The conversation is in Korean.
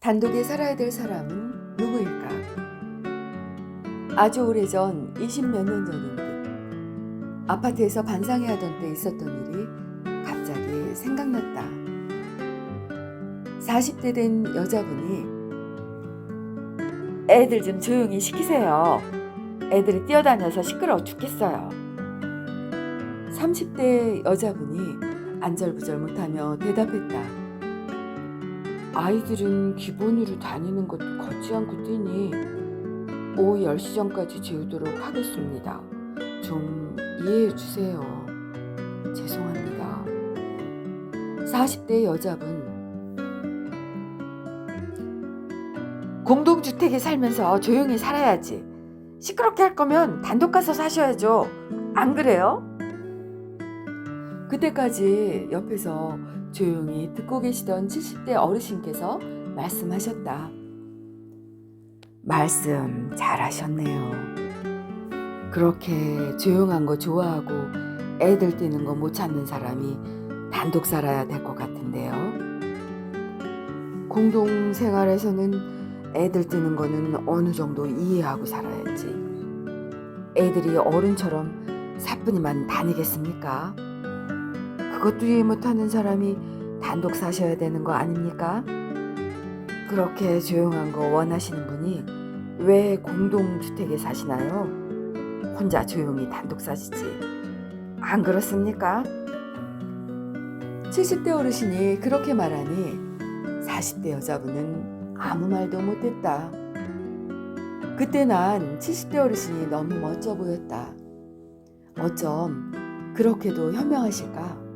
단독에 살아야 될 사람은 누구일까? 아주 오래전 20몇 년 전인 듯 아파트에서 반상회 하던 때 있었던 일이 갑자기 생각났다. 40대 된 여자분이 애들 좀 조용히 시키세요. 애들이 뛰어다녀서 시끄러워 죽겠어요. 30대 여자분이 안절부절 못하며 대답했다. 아이들은 기본으로 다니는 것도 걷지 않고 뛰니 오후 10시 전까지 재우도록 하겠습니다. 좀 이해해 주세요. 죄송합니다. 40대 여자분 공동주택에 살면서 조용히 살아야지. 시끄럽게 할 거면 단독 가서 사셔야죠. 안 그래요? 그때까지 옆에서 조용히 듣고 계시던 70대 어르신께서 말씀하셨다. 말씀 잘하셨네요. 그렇게 조용한 거 좋아하고 애들 뛰는 거 못 찾는 사람이 단독 살아야 될 것 같은데요. 공동 생활에서는 애들 뛰는 거는 어느 정도 이해하고 살아야지. 애들이 어른처럼 사뿐히만 다니겠습니까? 그것도 이해 못하는 사람이 단독 사셔야 되는 거 아닙니까? 그렇게 조용한 거 원하시는 분이 왜 공동주택에 사시나요? 혼자 조용히 단독 사시지. 안 그렇습니까? 70대 어르신이 그렇게 말하니 40대 여자분은 아무 말도 못했다. 그때 난 70대 어르신이 너무 멋져 보였다. 어쩜 그렇게도 현명하실까?